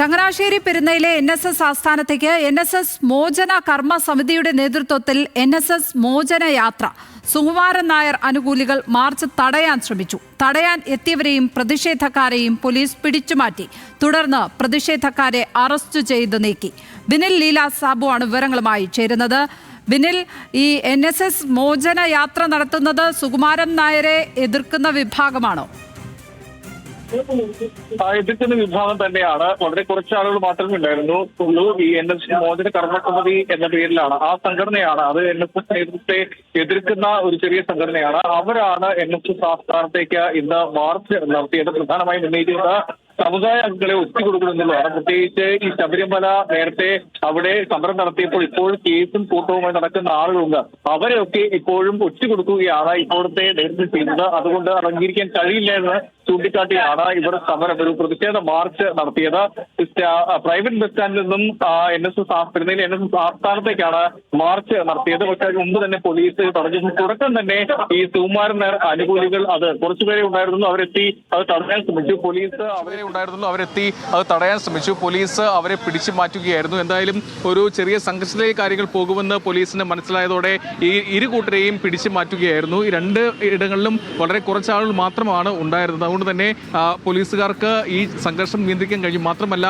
ചങ്ങനാശ്ശേരി പെരുന്നയിലെ N S S ആസ്ഥാനത്തേക്ക് N S S മോചന കർമ്മ സമിതിയുടെ നേതൃത്വത്തിൽ എൻ എസ് എസ് മോചന യാത്ര സുകുമാരൻ നായർ അനുകൂലികൾ മാർച്ച് തടയാൻ ശ്രമിച്ചു. തടയാൻ എത്തിയവരെയും പ്രതിഷേധക്കാരെയും പോലീസ് പിടിച്ചുമാറ്റി. തുടർന്ന് പ്രതിഷേധക്കാരെ അറസ്റ്റ് ചെയ്ത് നീക്കി. ബിനിൽ ലീല സാബു ആണ് വിവരങ്ങളുമായി ചേരുന്നത്. ബിനിൽ ഈ എൻ എസ് എസ് മോചന യാത്ര നടത്തുന്നത് സുകുമാരൻ നായരെ എതിർക്കുന്ന വിഭാഗമാണോ? എതിർക്കുന്ന വിഭാഗം തന്നെയാണ്. വളരെ കുറച്ച് ആളുകൾ മാത്രമേ ഉണ്ടായിരുന്നു ഉള്ളൂ. ഈ എൻ എസ് മോചന കർമ്മസമിതി എന്ന പേരിലാണ്. ആ സംഘടനയാണ് അത് എൻ എസ് എസ് നേതൃത്വത്തെ എതിർക്കുന്ന ഒരു ചെറിയ സംഘടനയാണ്. അവരാണ് എൻ എസ് എസ് ആസ്ഥാനത്തേക്ക് ഇന്ന് മാർച്ച് നടത്തിയത്. പ്രധാനമായും ഉന്നയിക്കുന്നത് സമുദായ അംഗങ്ങളെ ഒത്തുകൊടുക്കണമെന്നുള്ളതാണ് പ്രത്യേകിച്ച് ഈ ശബരിമല നേരത്തെ അവിടെ സമരം നടത്തിയപ്പോൾ ഇപ്പോഴും കേസും കൂട്ടവുമായി നടക്കുന്ന ആളുകളുണ്ട്. അവരെയൊക്കെ ഇപ്പോഴും ഒറ്റുകൊടുക്കുകയാണ് ഇപ്പോഴത്തെ നേതൃത്വം ചെയ്യുന്നത്. അതുകൊണ്ട് അത് അംഗീകരിക്കാൻ കഴിയില്ല എന്ന് ചൂണ്ടിക്കാട്ടിയാണ് ഇവർ സമരം. ഒരു പ്രതിഷേധ മാർച്ച് നടത്തിയത്. പ്രൈവറ്റ് ബസ് സ്റ്റാൻഡിൽ നിന്നും എൻ എസ് എസ് പെരുന്നയിൽ എൻ എസ് എസ് ആസ്ഥാനത്തേക്കാണ് മാർച്ച് നടത്തിയത്. പക്ഷേ അതിന് മുമ്പ് തന്നെ പോലീസ് തടഞ്ഞു തുടക്കം തന്നെ ഈ സുകുമാരൻ അനുകൂലികൾ അത് കുറച്ചുപേരെ ഉണ്ടായിരുന്നു. അവരെത്തി അത് തടയാൻ ശ്രമിച്ചു. പോലീസ് അവരെ ഉണ്ടായിരുന്നുള്ളൂ അവരെത്തി അത് തടയാൻ ശ്രമിച്ചു. പോലീസ് അവരെ പിടിച്ചു മാറ്റുകയായിരുന്നു. എന്തായാലും ഒരു ചെറിയ സംഘർഷത്തിലേക്ക് കാര്യങ്ങൾ പോകുമെന്ന് പോലീസിന് മനസ്സിലായതോടെ ഈ ഇരു കൂട്ടരെയും പിടിച്ചു മാറ്റുകയായിരുന്നു. ഈ രണ്ട് ഇടങ്ങളിലും വളരെ കുറച്ച് ആളുകൾ മാത്രമാണ് ഉണ്ടായിരുന്നത്. അതുകൊണ്ട് തന്നെ പോലീസുകാർക്ക് ഈ സംഘർഷം നിയന്ത്രിക്കാൻ കഴിയും. മാത്രമല്ല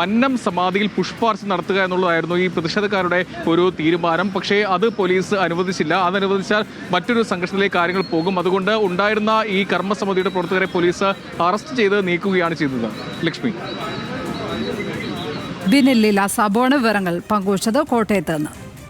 മന്നം സമാധിയിൽ പുഷ്പാർച്ച നടത്തുക എന്നുള്ളതായിരുന്നു ഈ പ്രതിഷേധക്കാരുടെ ഒരു തീരുമാനം. പക്ഷേ അത് പോലീസ് അനുവദിച്ചില്ല. അതനുവദിച്ചാൽ മറ്റൊരു സംഘർഷത്തിലേക്ക് കാര്യങ്ങൾ പോകും. അതുകൊണ്ട് ഉണ്ടായിരുന്ന ഈ കർമ്മസമിതിയുടെ പ്രവർത്തകരെ പോലീസ് അറസ്റ്റ് ചെയ്ത് നീക്കുകയാണ് ചെയ്തത് ലക്ഷ്മി. ബിനിൽ ലീല സാബു ആണ് വിവരങ്ങൾ പങ്കുവച്ചത് കോട്ടയത്ത് നിന്ന്.